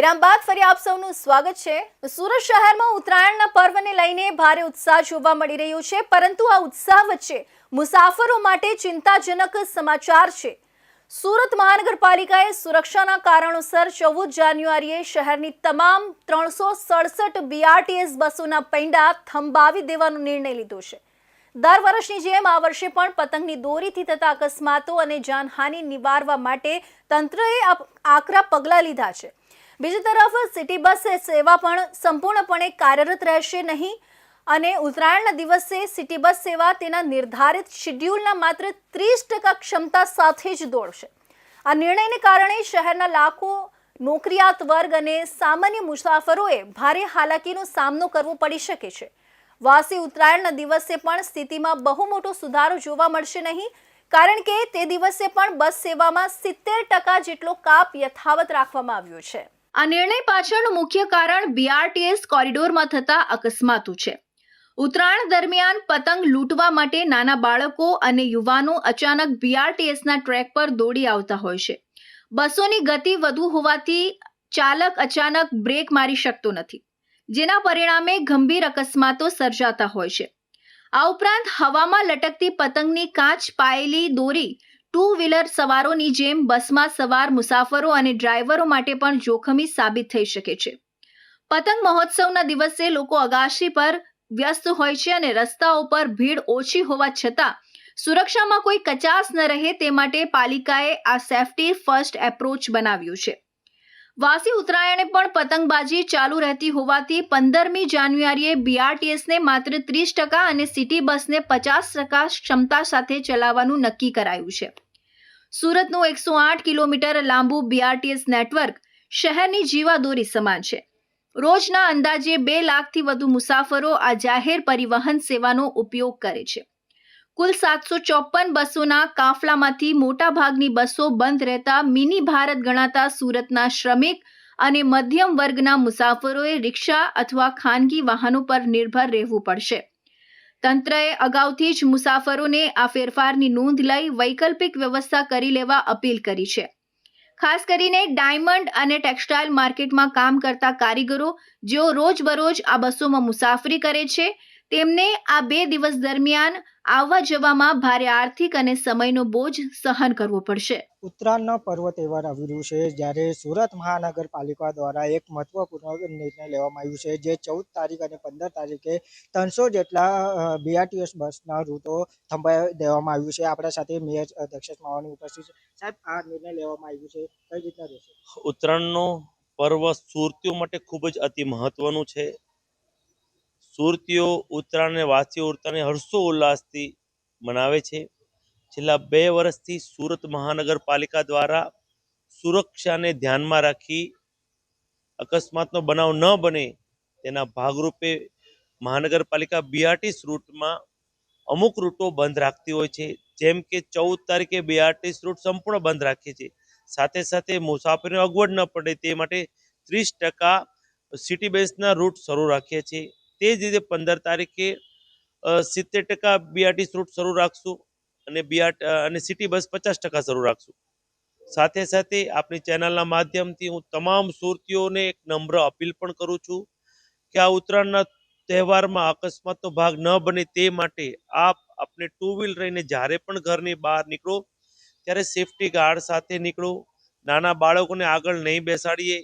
વિરામ બાદ ફરી આપ સૌનું સ્વાગત છે. સુરત શહેરમાં ઉત્તરાયણના પર્વને લઈને ભારે ઉત્સાહ જોવા મળી રહ્યો છે, પરંતુ આ ઉત્સાહ વચ્ચે મુસાફરો માટે ચિંતાજનક સમાચાર છે. સુરત મહાનગરપાલિકાએ સુરક્ષાના કારણોસર ચૌદ જાન્યુઆરીએ શહેરની તમામ ત્રણસો સડસઠ બીઆરટીએસ બસોના પૈંડા થંભાવી દેવાનો નિર્ણય લીધો છે. દર વર્ષની જેમ આ વર્ષે પણ પતંગની દોરીથી થતા અકસ્માતો અને જાનહાનિ નિવારવા માટે તંત્રએ આકરા પગલાં લીધા છે. બીજી તરફ સિટી બસ સેવા પણ સંપૂર્ણપણે કાર્યરત રહેશે નહીં અને ઉત્તરાયણના દિવસે સિટી બસ સેવા તેના નિર્ધારિત શેડ્યુલના માત્ર ત્રીસ ટકા ક્ષમતા સાથે જ દોડશે. આ નિર્ણયને કારણે શહેરના લાખો નોકરિયાત વર્ગ અને સામાન્ય મુસાફરોએ ભારે હાલાકીનો સામનો કરવો પડી શકે છે. વાસી ઉત્તરાયણના દિવસે પણ સ્થિતિમાં બહુ મોટો સુધારો જોવા મળશે નહીં, કારણ કે તે દિવસે પણ બસ સેવામાં સિત્તેર ટકા જેટલો કાપ યથાવત રાખવામાં આવ્યો છે. આ નિર્ણય પાછળનું મુખ્ય કારણ બીઆરટીએસ કોરિડોરમાં થતા અકસ્માતો છે. ઉત્તરાયણ દરમિયાન પતંગ લૂંટવા માટે નાના બાળકો અને યુવાનો અચાનક બીઆરટીએસના ટ્રેક પર દોડી આવતા હોય છે. બસોની ગતિ વધુ હોવાથી ચાલક અચાનક બ્રેક મારી શકતો નથી. જેના પરિણામે ગંભીર અકસ્માતો સર્જાતા હોય છે. આ ઉપરાંત હવામાં લટકતી પતંગની કાચ પાયેલી દોરી ટુ વ્હીલર સવારોની જેમ બસમાં સવાર મુસાફરો અને ડ્રાઈવરો માટે પણ જોખમી સાબિત થઈ શકે છે. પતંગ મહોત્સવના દિવસે લોકો અગાશી પર વ્યસ્ત હોય છે અને રસ્તાઓ પર ભીડ ઓછી હોવા છતાં સુરક્ષામાં કોઈ કચાસ ન રહે તે માટે પાલિકાએ આ સેફટી ફર્સ્ટ એપ્રોચ બનાવ્યું છે. વાસી ઉત્તરાયણે પણ પતંગબાજી ચાલુ રહેતી હોવાથી પંદરમી જાન્યુઆરીએ બીઆરટીએસને માત્ર ત્રીસ ટકા અને સિટી બસને પચાસ ટકા ક્ષમતા સાથે ચલાવવાનું નક્કી કરાયું છે. સુરતનું એકસો આઠ કિલોમીટર લાંબુ બીઆરટીએસ નેટવર્ક શહેરની જીવાદોરી સમાન છે. રોજના અંદાજે બે લાખથી વધુ મુસાફરો આ જાહેર પરિવહન સેવાનો ઉપયોગ કરે છે. કુલ સાતસો ચોપન બસોના કાફલામાંથી મોટા ભાગની બસો બંધ રહેતા મિની ભારત ગણાતા સુરતના શ્રમિક અને મધ્યમ વર્ગના મુસાફરોએ રિક્ષા અથવા ખાનગી વાહનો પર નિર્ભર રહેવું પડશે. તંત્રએ અગાઉથી જ મુસાફરોને આ ફેરફારની નોંધ લઈ વૈકલ્પિક વ્યવસ્થા કરી લેવા અપીલ કરી છે. ખાસ કરીને ડાયમંડ અને ટેક્સટાઇલ માર્કેટમાં કામ કરતા કારીગરો જેઓ રોજબરોજ આ બસોમાં મુસાફરી કરે છે તેમને આ બે દિવસ દરમિયાન આવવા જવામાં ભારે આર્થિક અને સમયનો બોજ સહન કરવો પડશે. ઉત્તરાયણનો પર્વ તહેવાર આવી રહ્યું છે જ્યારે સુરત મહાનગરપાલિકા દ્વારા એક મહત્વપૂર્ણ નિર્ણય લેવામાં આવ્યું છે જે ચૌદ તારીખ અને પંદર તારીખે ત્રણસો જેટલા બીઆરટીએસ બસના રૂટો થંભાવી દેવામાં આવ્યું છે. આપણા સાથે મેયર દક્ષેશ માવાની ઉપસ્થિત છે. સાહેબ આ નિર્ણય લેવામાં આવ્યું છે કઈ રીતના રહેશે? ઉત્તરાયણનો પર્વ સુરતીઓ માટે ખૂબ જ અતિ મહત્વનું છે. સુરતીઓ ઉત્તરાયણને વાસી ઉત્તરાયણને હર્ષો ઉલ્લાસથી મનાવે છે. છેલ્લા બે વર્ષથી સુરત મહાનગરપાલિકા દ્વારા સુરક્ષાને ધ્યાનમાં રાખી અકસ્માતનો બનાવ ન બને તેના ભાગરૂપે મહાનગરપાલિકા બીઆરટીસ રૂટમાં અમુક રૂટો બંધ રાખતી હોય છે. જેમ કે ચૌદ તારીખે બીઆરટીસ રૂટ સંપૂર્ણ બંધ રાખીએ છીએ સાથે સાથે મુસાફરીને અગવડ ન પડે તે માટે ત્રીસ ટકા સિટી બેસના રૂટ શરૂ રાખીએ છીએ તે જ રીતે પંદર તારીખે સિત્તેર ટકા બીઆરટીસ રૂટ શરૂ રાખશું અને બીઆર અને સિટી બસ પચાસ ટકા શરૂ રાખશું. સાથે સાથે આપણી ચેનલના માધ્યમથી હું તમામ સુરતીઓને એક નમ્ર અપીલ પણ કરું છું કે આ ઉત્તરાયણના તહેવારમાં અકસ્માતનો ભાગ ન બને તે માટે આપ આપણે ટુ વ્હીલ રહીને જ્યારે પણ ઘરની બહાર નીકળો, ત્યારે સેફટી ગાર્ડ સાથે નીકળો, નાના બાળકોને આગળ નહીં બેસાડીએ.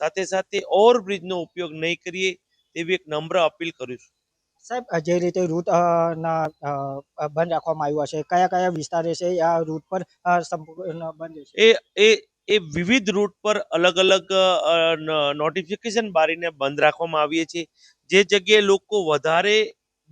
સાથે સાથે ઓવરબ્રિજનો ઉપયોગ નહીં કરીએ. તેવી એક નમ્ર અપીલ કરું છું. સાહેબ આ જે રીતે રૂટ ના બંધ રાખવામાં આવ્યા છે કયા કયા વિસ્તાર છે આ રૂટ પર સંપૂર્ણ બંધ છે? એ એ એ વિવિધ રૂટ પર અલગ અલગ નોટિફિકેશન બારીને બંધ રાખવામાં આવીએ છીએ. જે જગ્યાએ લોકો વધારે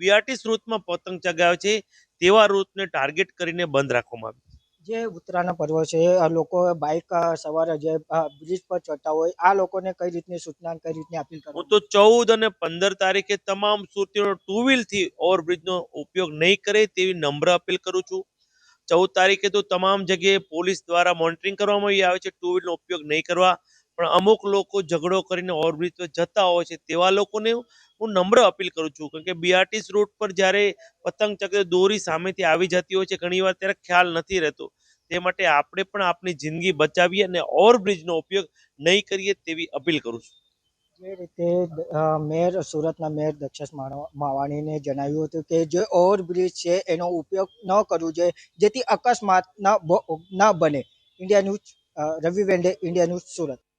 બીઆરટીસ રૂટમાં પતંગ ચગાવે છે તેવા રૂટને ટાર્ગેટ કરીને બંધ રાખવામાં આવે. છે જે ઉત્તરાયણનો પર્વ છે લોકો બાઇક સવારે જે બ્રિજ પર ચડતા હોય, આ લોકોને કઈ રીતની સૂચના કઈ રીતની અપીલ કરો તો ચૌદ અને પંદર તારીખે તમામ સુરતીઓનો ટુ વ્હીલથી ઓવરબ્રિજનો ઉપયોગ નહીં કરે તેવી નમ્ર અપીલ કરું છું. ચૌદ તારીખે તો તમામ જગ્યાએ પોલીસ દ્વારા મોનિટરિંગ કરવામાં આવી આવે છે ટુ વ્હીલનો ઉપયોગ નહીં કરવા. પણ અમુક લોકો ઝઘડો કરીને ઓવરબ્રિજ જતા હોય છે, તેવા લોકોને હું નમ્ર અપીલ કરું છું. કારણ કે બીઆરટીસ રૂટ પર જ્યારે પતંગ ચક્ર દોરી સામેથી આવી જતી હોય છે ઘણીવાર ત્યારે ખ્યાલ નથી રહેતો. તે માટે આપણે પણ આપણી જિંદગી બચાવીએ અને ઓવરબ્રિજનો ઉપયોગ નહીં કરીએ તેવી અપીલ કરું છું. જે રીતે મેયર સુરતના મેયર દક્ષેશ માવાણીને જણાવ્યું હતું કે જે ઓવરબ્રિજ છે, એનો ઉપયોગ ન કરવો જોઈએ, જેથી અકસ્માત ન બને. India news Ravi વેન્ડે India news Surat.